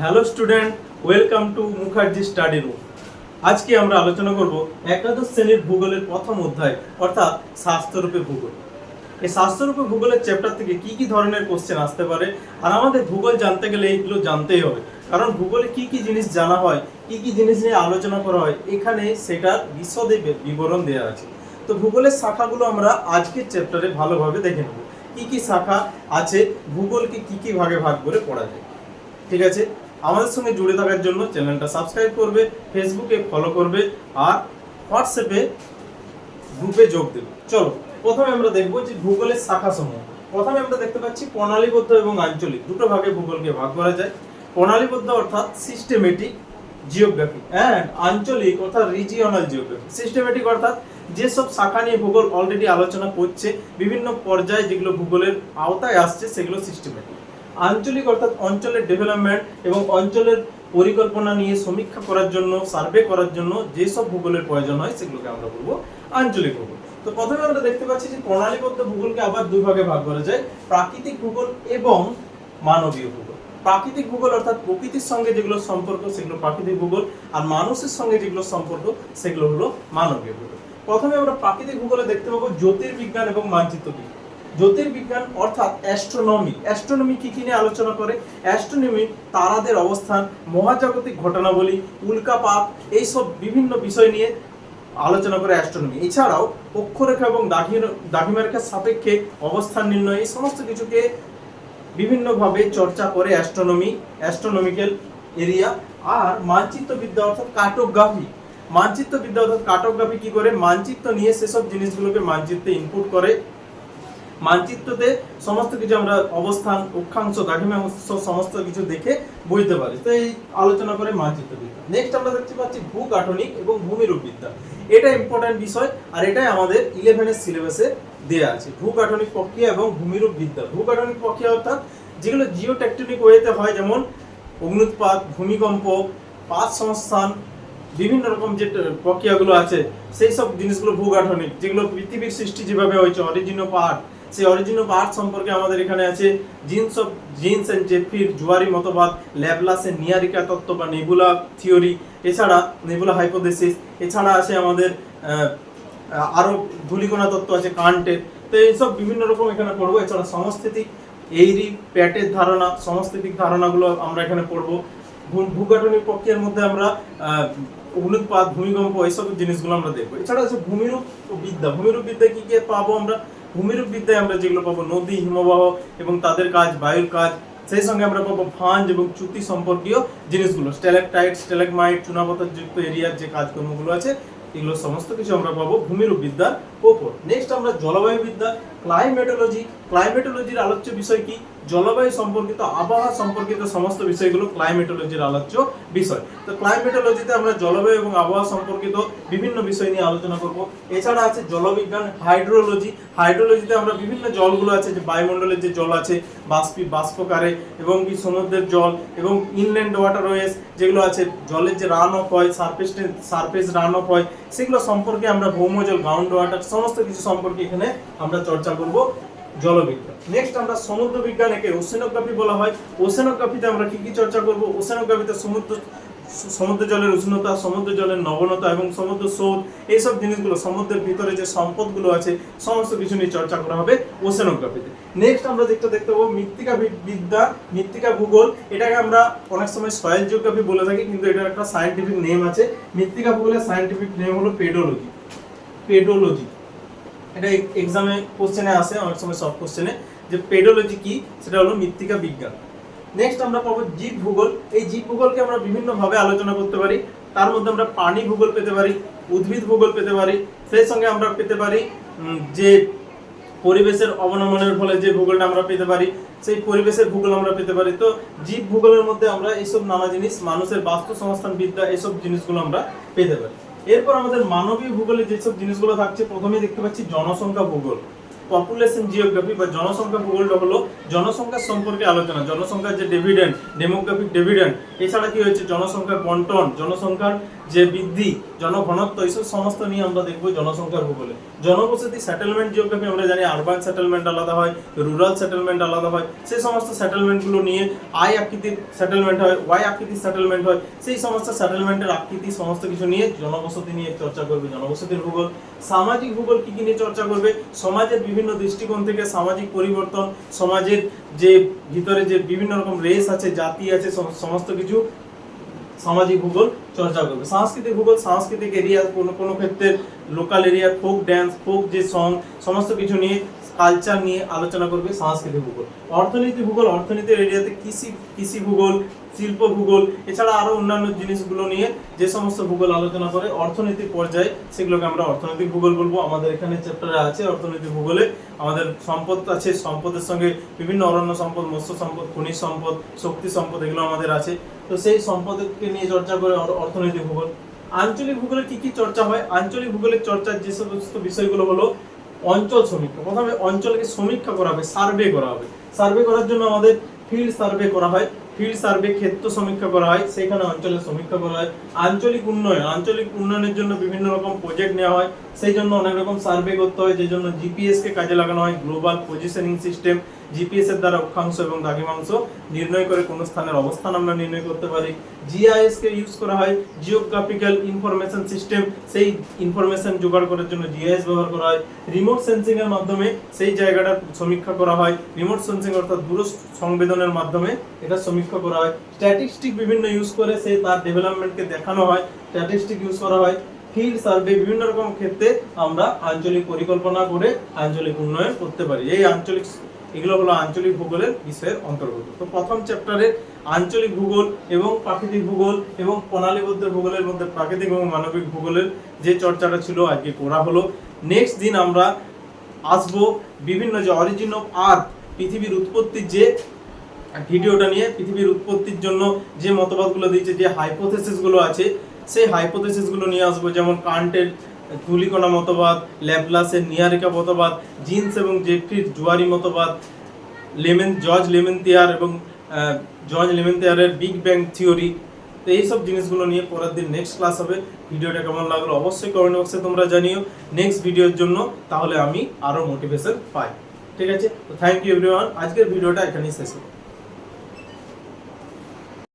Hello student, welcome to Mukherjee study room. আজকে আমরা আলোচনা করব একাদশ শ্রেণির ভূগোলের প্রথম অধ্যায়, অর্থাৎ স্বাস্থ্যরূপে ভূগোল। এই স্বাস্থ্যরূপে ভূগোলের চ্যাপ্টার থেকে কি কি ধরনের কোশ্চেন আসতে পারে, আর আমাদের ভূগোল জানতে গেলে এইগুলো জানতেই হবে। কারণ ভূগোলে কি কি জিনিস জানা হয়, কি কি জিনিস নিয়ে আলোচনা করা হয়, এখানে সেটার বিশদে বিবরণ দেওয়া আছে। তো ভূগোলের শাখাগুলো আমরা আজকের চ্যাপ্টারে ভালোভাবে দেখে নেব। কি কি শাখা আছে, ভূগোলকে কি কি ভাগে ভাগ করে পড়া যায়। ঠিক আছে? আমাদের সঙ্গে জুড়ে থাকার জন্য চ্যানেলটা সাবস্ক্রাইব করবে ফেসবুকে ফলো করবে আর হোয়াটসঅ্যাপে গ্রুপে যোগ দেবে। চলো, প্রথমে আমরা দেখব যে ভূগোলের শাখা সমূহ। প্রথমে আমরা দেখতে পাচ্ছি প্রণালীবদ্ধ এবং আঞ্চলিক। দুটো ভাগে ভূগোলকে ভাগ করা যায়। প্রণালীবদ্ধ অর্থাৎ সিস্টেমেটিক জিওগ্রাফি অ্যান্ড আঞ্চলিক অর্থাৎ রিজিওনাল জিওগ্রাফি সিস্টেমেটিক অর্থাৎ যেসব শাখা নিয়ে ভূগোল অলরেডি আলোচনা করছে, বিভিন্ন পর্যায়ে যেগুলো ভূগোলের আওতায় আসছে, সেগুলো সিস্টেমেটিক আঞ্চলিক অর্থাৎ অঞ্চলের ডেভেলপমেন্ট এবং অঞ্চলের পরিকল্পনা নিয়ে সমীক্ষা করার জন্য সার্ভে করার জন্য যেসব ভূগোলের প্রয়োজন হয় সেগুলোকে আমরা বলব আঞ্চলিক ভূগোল। তো প্রথমে আমরা দেখতে পাচ্ছি যে প্রণালীবদ্ধ ভূগোলকে আবার দুই ভাগে ভাগ করা যায়, প্রাকৃতিক ভূগোল এবং মানবীয় ভূগোল। প্রাকৃতিক ভূগোল অর্থাৎ প্রকৃতির সঙ্গে যেগুলো সম্পর্ক, সেগুলো প্রাকৃতিক ভূগোল, আর মানুষের সঙ্গে যেগুলো সম্পর্ক, সেগুলো হলো মানবীয় ভূগোল। প্রথমে আমরা প্রাকৃতিক ভূগোলে দেখতে পাবো জ্যোতির্বিজ্ঞান এবং মানচিত্র বিজ্ঞান জ্যোতির্বিজ্ঞান অর্থাৎ অ্যাস্ট্রোনমি অ্যাস্ট্রোনমি কি কি নিয়ে আলোচনা করে? অ্যাস্ট্রোনমি তারাদের অবস্থান, মহাজাগতিক ঘটনাবলী, উল্কাপাত, এইসব বিভিন্ন বিষয় নিয়ে আলোচনা করে অ্যাস্ট্রোনমি এছাড়াও অক্ষরেখা এবং দাঘি দাঘিমারেখার সাপেক্ষে অবস্থান নির্ণয়, এই সমস্ত কিছুকে বিভিন্নভাবে চর্চা করে অ্যাস্ট্রোনমি অ্যাস্ট্রোনমিক্যাল এরিয়া আর মানচিত্রবিদ্যা অর্থাৎ কার্টোগ্রাফি মানচিত্রবিদ্যা অর্থাৎ কার্টোগ্রাফি কি করে? মানচিত্র নিয়ে সেসব জিনিসগুলোকে মানচিত্রে ইনপুট করে। মানচিত্রতে সমস্ত কিছু আমরা অবস্থান, অক্ষাংশ দ্রাঘিমাংশ সমস্ত কিছু দেখে বুঝতে পারি। তো এই আলোচনা করে মানচিত্রবিদ্যা। নেক্সট আমরা দেখতে পাচ্ছি ভূগাঠনিক এবং ভূমিরূপ বিদ্যা। এটা ইম্পর্টেন্ট বিষয় আর এটাই আমাদের ইলেভেনের সিলেবাসে দেয়া আছে। ভূগাঠনিক প্রক্রিয়া এবং ভূমিরূপ বিদ্যা। ভূগাঠনিক প্রক্রিয়া অর্থাৎ যেগুলো জিও টেকটনিক ওয়েতে হয়, যেমন অগ্নুৎপাত ভূমিকম্প পাত সংস্থান, বিভিন্ন রকম যে প্রক্রিয়াগুলো আছে, সেই সব জিনিসগুলো ভূগাঠনিক যেগুলো পৃথিবীর সৃষ্টি যেভাবে হয়েছে অরিজিন আর্ট সেই অরিজিন অফ আর্ট সম্পর্কে আমাদের এখানে আছে Jeans of Jeans and Jeffreys জুয়ারি মতবাদ ল্যাবলাসের নিয়ারিকা তত্ত্ব বা নেবুলা থিওরি এছাড়া নেবুলা হাইপোথেসিস এছাড়া আছে আমাদের আহ, আরও তত্ত্ব আছে কান্টের। তো এইসব বিভিন্ন রকম এখানে পড়ব এছাড়া সংস্থিতিক এইরি প্যাটের ধারণা সংস্থিতিক ধারণাগুলো আমরা এখানে পড়ব। ভূগাঠনিক প্রক্রিয়ার মধ্যে আমরা অগ্নুৎপাত ভূমিকম্প এইসব জিনিসগুলো আমরা দেখব। এছাড়া আছে ভূমিরূপ বিদ্যা। ভূমিরূপ বিদ্যা কি কি পাবো আমরা? ভূমিরূপ বিদ্যায় আমরা যেগুলো পাবো, নদী, হিমবাহ এবং তাদের কাজ, বায়ুর কাজ, সেই সঙ্গে আমরা পাবো ফাঞ্জ এবং চুক্তি সম্পর্কীয় জিনিসগুলো। স্টেলেকটাইট, স্টেলেকমাইট চুনাপথার যুক্ত এরিয়ার যে কাজকর্মগুলো আছে, এগুলো সমস্ত কিছু আমরা পাবো ভূমিরূপ বিদ্যার ওপর। নেক্সট আমরা জলবায়ু বিদ্যা ক্লাইমেটোলজি ক্লাইমেটোলজির আলোচ্য বিষয় কি? জলবায়ু সম্পর্কিত, আবহাওয়া সম্পর্কিত সমস্ত বিষয়গুলো ক্লাইমেটোলজির আলোচ্য বিষয়। তো ক্লাইমেটোলজিতে আমরা জলবায়ু এবং আবহাওয়া সম্পর্কিত বিভিন্ন বিষয় নিয়ে আলোচনা করব। এছাড়া আছে জলবিজ্ঞান হাইড্রোলজি হাইড্রোলজিতে আমরা বিভিন্ন জলগুলো আছে, যে বায়ুমণ্ডলের যে জল আছে, বাষ্পী, বাষ্পকারে, এবং কি সমুদ্রের জল, এবং ইনল্যান্ড ওয়াটার ওয়াটারওয়েজ যেগুলো আছে, জলের যে রান অফ হয় সারফেস সারফেস রান অফ হয় সেগুলো সম্পর্কে আমরা ভৌমজল গ্রাউন্ড ওয়াটার সমস্ত কিছু সম্পর্কে এখানে আমরা চর্চা করব। জলবিজ্ঞান। নেক্সট আমরা সমুদ্র বিজ্ঞান একে ওশেনোগ্রাফি বলা হয়। ওশেনোগ্রাফিতে আমরা কি কি চর্চা করব? ওশেনোগ্রাফিতে সমুদ্র সমুদ্র জলের উষ্ণতা, সমুদ্র জলের নবনতা এবং সমুদ্র স্রোত, এইসব জিনিসগুলো, সমুদ্রের ভিতরে যে সম্পদগুলো আছে, সমস্ত কিছু নিয়ে চর্চা করা হবে ওশেনোগ্রাফিতে নেক্সট আমরা দেখতে দেখতে পাবো মৃত্তিকা বিদ্যা, মৃত্তিকা ভূগোল। এটাকে আমরা অনেক সময় সয়েল জিওগ্রাফি বলে থাকি, কিন্তু এটার একটা সায়েন্টিফিক নেম আছে। মৃত্তিকা ভূগোলের সায়েন্টিফিক নেম হলো পেডোলজি পেডোলজি এটা এক্সামে কোশ্চেনে আসে, অনেক সময় সব কোশ্চেনে যে পেডোলজি কি? সেটা হলো মৃত্তিকা বিজ্ঞান। নেক্সট আমরা পাবো জীব ভূগোল। এই জীব ভূগোলকে আমরা বিভিন্নভাবে আলোচনা করতে পারি। তার মধ্যে আমরা পানি ভূগোল পেতে পারি, উদ্ভিদ ভূগোল পেতে পারি। সেই সঙ্গে আমরা পেতে পারি যে পরিবেশের অবনমনের ফলে যে ভূগোলটা আমরা পেতে পারি, সেই পরিবেশের ভূগোল আমরা পেতে পারি। তো জীব ভূগোলের মধ্যে আমরা এইসব নানা জিনিস, মানুষের বাস্তু সংস্থান বিদ্যা এইসব জিনিসগুলো আমরা পেতে পারি। এরপর আমাদের মানবীয় ভূগোলে যেসব জিনিসগুলো থাকছে প্রথমে দেখতে পাচ্ছি জনসংখ্যা ভূগোল। পপুলেশন জিওগ্রাফি বা জনসংখ্যা ভূগোলটা হলো জনসংখ্যার সম্পর্কে আলোচনা। জনসংখ্যার যে ডেভিডেন্ট ডেমোগ্রাফিক ডেভিডেন্ট এছাড়া কি হয়েছে? জনসংখ্যার বন্টন, জনসংখ্যার যে বৃদ্ধি, জনঘনত্ব, এইসব সমস্ত নিয়ে আমরা দেখব জনসংখ্যার ভূগোলে। জনবসতি সেটেলমেন্ট জিওগ্রাফি আমরা জানি আরবান সেটেলমেন্ট আলাদা হয় রুরাল সেটেলমেন্ট আলাদা হয়। সেই সমস্ত সেটেলমেন্টগুলো নিয়ে আই আকৃতির সেটেলমেন্ট হয় ওয়াই আকৃতির সেটেলমেন্ট হয়। সেই সমস্ত সেটেলমেন্টের আকৃতি, সমস্ত কিছু নিয়ে জনবসতি নিয়ে চর্চা করবে জনবসতির ভূগোল। সামাজিক ভূগোল কি কি নিয়ে চর্চা করবে? সমাজের বিভিন্ন দৃষ্টিকোণ থেকে সামাজিক পরিবর্তন, সমাজের যে ভিতরে যে বিভিন্ন রকম রেস আছে, জাতি আছে সমস্ত কিছু সামাজিক ভূগোল চর্চা করবে। সাংস্কৃতিক ভূগোল, সাংস্কৃতিক এরিয়া কোনো কোনো ক্ষেত্রে local area folk dance folk যে সং সমস্ত কিছু নিয়ে কালচার নিয়ে আলোচনা করবে সাংস্কৃতিক ভূগোল। অর্থনীতি ভূগোল অর্থনীতির এরিয়াতে কৃষি কৃষি ভূগোল, শিল্প ভূগোল, এছাড়া আরও অন্যান্য জিনিসগুলো নিয়ে যে সমস্ত ভূগোল আলোচনা করে অর্থনৈতিক পর্যায়ে সেগুলোকে আমরা অর্থনৈতিক ভূগোল বলব। আমাদের এখানে চ্যাপ্টারে আছে অর্থনৈতিক ভূগোলে। আমাদের সম্পদ আছে, সম্পদের সঙ্গে বিভিন্ন অরণ্য সম্পদ, মৎস্য সম্পদ, খনিজ সম্পদ, শক্তি সম্পদ এগুলো আমাদের আছে। তো সেই সম্পদকে নিয়ে চর্চা করে অর্থনৈতিক ভূগোল। আঞ্চলিক ভূগোলে কি কি চর্চা হয়? আঞ্চলিক ভূগোলের চর্চার যে সমস্ত বিষয়গুলো হলো অঞ্চল সমীক্ষা। প্রথমে অঞ্চলকে সমীক্ষা করা হবে, সার্ভে করা হবে। সার্ভে করার জন্য আমাদের ফিল্ড সার্ভে করা হয়। ফিল্ড সার্ভে ক্ষেত্র সমীক্ষা করা হয়, সেখানে অঞ্চলের সমীক্ষা করা হয়। আঞ্চলিক উন্নয়ন, আঞ্চলিক উন্নয়নের জন্য বিভিন্ন রকম প্রজেক্ট নেওয়া হয়। সেই জন্য অনেক রকম সার্ভে করতে হয় যে জন্য জিপিএস কে কাজে লাগানো হয় গ্লোবাল পজিশনিং সিস্টেম জিপিএস এর দ্বারা অক্ষাংশ এবং দ্রাঘিমাংশ নির্ণয় করে কোন স্থানের অবস্থান আমরা নির্ণয় করতে পারি। জিআইএস কে ইউজ করা হয়। জিওগ্রাফিক্যাল ইনফরমেশন সিস্টেম সেই ইনফরমেশন জোগাড় করার জন্য জিআইএস ব্যবহার করা হয়। রিমোট সেন্সিং এর মাধ্যমে সেই জায়গাটার সমীক্ষা করা হয়। রিমোট সেন্সিং অর্থাৎ দূর সংবেদনের মাধ্যমে এটা সমীক্ষা করা হয়। স্ট্যাটিস্টিক বিভিন্ন ইউজ করে সেই তার ডেভেলপমেন্টকে দেখানো হয়। স্ট্যাটিস্টিক ইউজ করা হয়। ফিল্ড সার্ভে বিভিন্ন রকম ক্ষেত্রে আমরা আঞ্চলিক পরিকল্পনা করে আঞ্চলিক উন্নয়ন করতে পারি। এই আঞ্চলিক এগুলো হলো আঞ্চলিক ভূগোলের বিষয়ের অন্তর্গত তো প্রথম চ্যাপ্টারে আঞ্চলিক ভূগোল এবং প্রাকৃতিক ভূগোল এবং প্রণালীবদ্ধ ভূগোলের মধ্যে প্রাকৃতিক এবং মানবিক ভূগোলের যে চর্চাটা ছিল আজকে করা হলো। নেক্সট দিন আমরা আসব বিভিন্ন যে অরিজিন অফ আর্থ পৃথিবীর উৎপত্তির যে ভিডিওটা নিয়ে, পৃথিবীর উৎপত্তির জন্য যে মতবাদগুলো দিয়েছে, যে হাইপোথেসিসগুলো আছে, সেই হাইপোথেসিসগুলো নিয়ে আসব। যেমন কান্টের ধুলিকণা মতবাদ, ল্যাপলাসের নিয়ারিকা মতবাদ, জিন্স এবং জেফ্রির জুয়ারি মতবাদ, লেমেন, জর্জ লেমেন্তিয়ার এবং জর্জ লেমেন্তিয়ারের বিগ ব্যাং থিওরি। তো এইসব জিনিসগুলো নিয়ে পরের দিন নেক্সট ক্লাস হবে। ভিডিওটা কেমন লাগল অবশ্যই কমেন্ট বক্সে তোমরা জানিও। নেক্সট ভিডিওর জন্য তাহলে আমি আরও মোটিভেশন পাই। ঠিক আছে? তো থ্যাংক ইউ এভরিওয়ান আজকের ভিডিওটা এখানেই শেষ হলো।